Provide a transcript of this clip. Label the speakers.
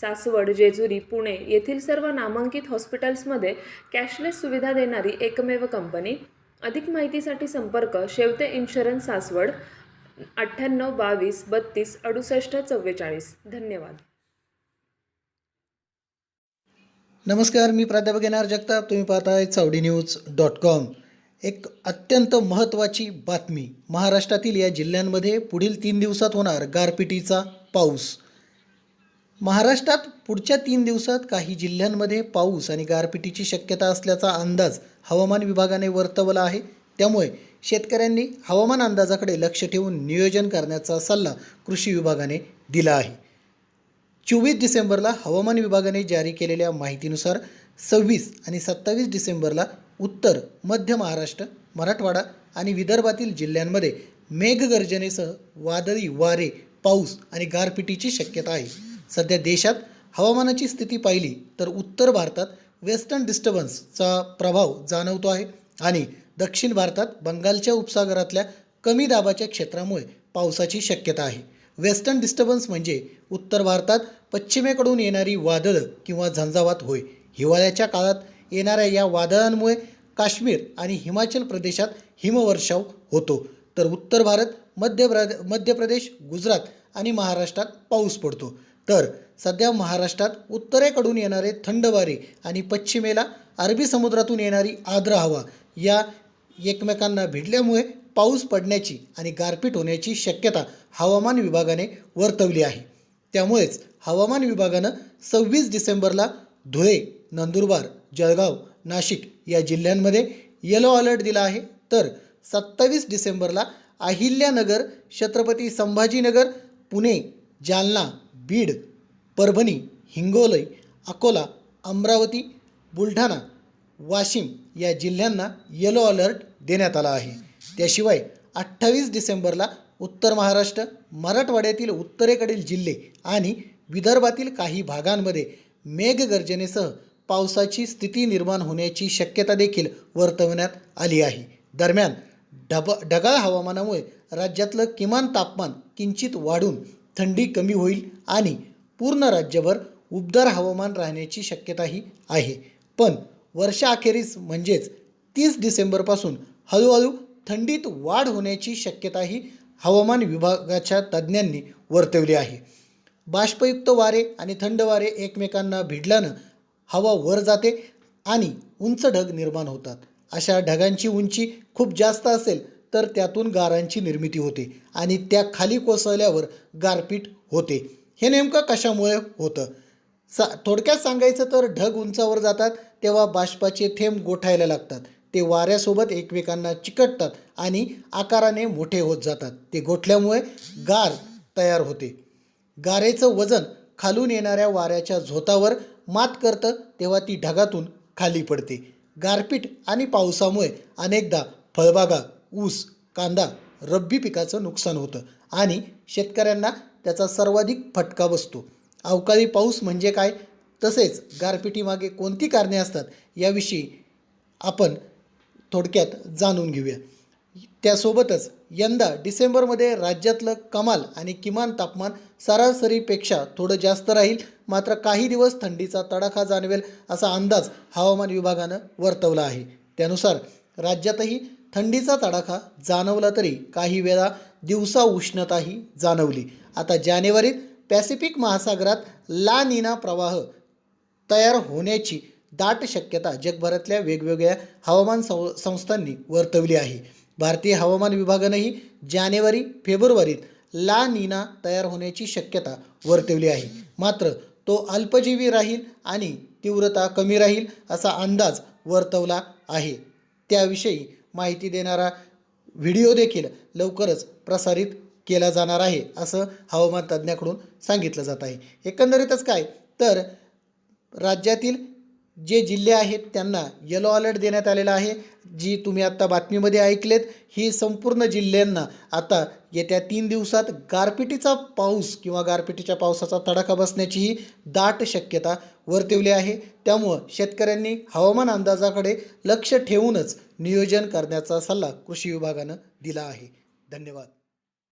Speaker 1: सासवड जेजुरी पुणे येथील सर्व नामांकित हॉस्पिटल्समध्ये कॅशलेस सुविधा देणारी एकमेव कंपनी. अधिक माहितीसाठी संपर्क शेवते इन्शुरन्स सासवड अठ्ठ्याण्णव बावीस बत्तीस अडुसष्ट चव्वेचाळीस. धन्यवाद.
Speaker 2: नमस्कार मी प्राध्यापक येणार जगताप. तुम्ही पाहताय चावडी न्यूज डॉट कॉम. एक अत्यंत महत्त्वाची बातमी. महाराष्ट्रातील या जिल्ह्यांमध्ये पुढील तीन दिवसात होणार गारपिटीचा पाऊस. महाराष्ट्रात पुढच्या तीन दिवसात काही जिल्ह्यांमध्ये पाऊस आणि गारपिटीची शक्यता असल्याचा अंदाज हवामान विभागाने वर्तवला आहे. त्यामुळे शेतकऱ्यांनी हवामान अंदाजाकडे लक्ष ठेवून नियोजन करण्याचा सल्ला कृषी विभागाने दिला आहे. चोवीस डिसेंबरला हवामान विभागाने जारी केलेल्या माहितीनुसार सव्वीस आणि सत्तावीस डिसेंबरला उत्तर मध्य महाराष्ट्र मराठवाडा आणि विदर्भातील जिल्ह्यांमध्ये मेघगर्जनेसह वादळी वारे पाऊस आणि गारपिटीची शक्यता आहे. सध्या देशात हवामानाची स्थिती पाहिली तर उत्तर भारतात वेस्टर्न डिस्टर्बन्सचा प्रभाव जाणवतो आहे आणि दक्षिण भारतात बंगालच्या उपसागरातल्या कमी दाबाच्या क्षेत्रामुळे पावसाची शक्यता आहे. वेस्टर्न डिस्टर्बन्स म्हणजे उत्तर भारतात पश्चिमेकडून येणारी वादळं किंवा झंझावात होय. हिवाळ्याच्या काळात येणाऱ्या या वादळांमुळे काश्मीर आणि हिमाचल प्रदेशात हिमवर्षाव होतो. तर उत्तर भारत मध्य प्र मध्य प्रदेश गुजरात आणि महाराष्ट्रात पाऊस पडतो. तर सध्या महाराष्ट्रात उत्तरेकडून येणारे थंड वारे आणि पश्चिमेला अरबी समुद्रातून येणारी आर्द्र हवा या एकमेकांना भिडल्यामुळे पाऊस पडण्याची आणि गारपीट होण्याची शक्यता हवामान विभागाने वर्तवली आहे. त्यामुळेच हवामान विभागानं सव्वीस डिसेंबरला धुळे नंदुरबार जळगाव नाशिक या जिल्ह्यांमध्ये येलो अलर्ट दिला आहे. तर सत्तावीस डिसेंबरला अहिल्यानगर छत्रपती संभाजीनगर पुणे जालना बीड परभणी हिंगोली अकोला अमरावती बुलढाणा वाशिम या जिल्ह्यांना येलो अलर्ट देण्यात आला आहे. त्याशिवाय अठ्ठावीस डिसेंबरला उत्तर महाराष्ट्र मराठवाड्यातील उत्तरेकडील जिल्हे आणि विदर्भातील काही भागांमध्ये मेघगर्जनेसह पावसाची स्थिती निर्माण होण्याची शक्यता देखील वर्तवण्यात आली आहे. दरम्यान ढब ढगाळ हवामानामुळे राज्यातलं किमान तापमान किंचित वाढून थंडी कमी होईल आणि पूर्ण राज्यभर उबदार हवामान राहण्याची शक्यताही आहे. पण वर्षाअखेरीस म्हणजेच तीस डिसेंबरपासून हळूहळू थंडीत वाढ होण्याची शक्यताही हवामान विभागाच्या तज्ज्ञांनी वर्तवली आहे. बाष्पयुक्त वारे आणि थंड वारे एकमेकांना भिडल्यानं हवा वर जाते आणि उंच ढग निर्माण होतात. अशा ढगांची उंची खूप जास्त असेल तर त्यातून गारांची निर्मिती होते आणि त्या खाली कोसळल्यावर गारपीट होते. हे नेमकं कशामुळे होतं? सा थोडक्यात सांगायचं तर ढग उंचावर जातात तेव्हा बाष्पाचे थेंब गोठायला लागतात. ते वाऱ्यासोबत एकमेकांना चिकटतात आणि आकाराने मोठे होत जातात. ते गोठल्यामुळे गार तयार होते. गारेचं वजन खालून येणाऱ्या वाऱ्याच्या झोतावर मात करतं तेव्हा ती ढगातून खाली पडते. गारपीट आणि पावसामुळे अनेकदा फळबागा ऊस कांदा रब्बी पिकाचं नुकसान होतं. आणि शेतकऱ्यांना त्याचा सर्वाधिक फटका बसतो. अवकाळी पाऊस म्हणजे काय? तसेच गारपिटीमागे कोणती कारणे असतात? याविषयी आपण थोडक्यात जाणून घेऊया. त्यासोबतच यंदा डिसेंबरमध्ये राज्यातलं कमाल आणि किमान तापमान सरासरीपेक्षा थोडं जास्त राहील. मात्र काही दिवस थंडीचा तडाखा जाणवेल असा अंदाज हवामान विभागानं वर्तवला आहे. त्यानुसार राज्यातही थंडीचा तडाखा जाणवला तरी काही वेळा दिवसा उष्णताही जाणवली. आता जानेवारीत पॅसिफिक महासागरात ला निना प्रवाह तयार होण्याची दाट शक्यता जगभरातल्या वेगवेगळ्या हवामान सं संस्थांनी वर्तवली आहे. भारतीय हवामान विभागानंही जानेवारी फेब्रुवारीत ला निना तयार होण्याची शक्यता वर्तवली आहे. मात्र तो अल्पजीवी राहील आणि तीव्रता कमी राहील असा अंदाज वर्तवला आहे. त्याविषयी माहिती देणारा व्हिडिओ देखील लवकरच प्रसारित केला जाणार आहे असं हवामान तज्ज्ञाकडून सांगितलं जात आहे. एकंदरीतच काय? तर राज्यातील जे जिल्हे आहेत त्यांना येलो अलर्ट देण्यात आलेला आहे. जी तुम्ही आत्ता बातमीमध्ये ऐकलेत ही संपूर्ण जिल्ह्यांना आता येत्या तीन दिवसात गारपिटीचा पाऊस किंवा गारपिटीच्या पावसाचा तडाखा बसण्याचीही दाट शक्यता वर्तवली आहे. त्यामुळं शेतकऱ्यांनी हवामान अंदाजाकडे लक्ष ठेवूनच नियोजन करण्याचा सल्ला कृषी विभागानं दिला आहे. धन्यवाद.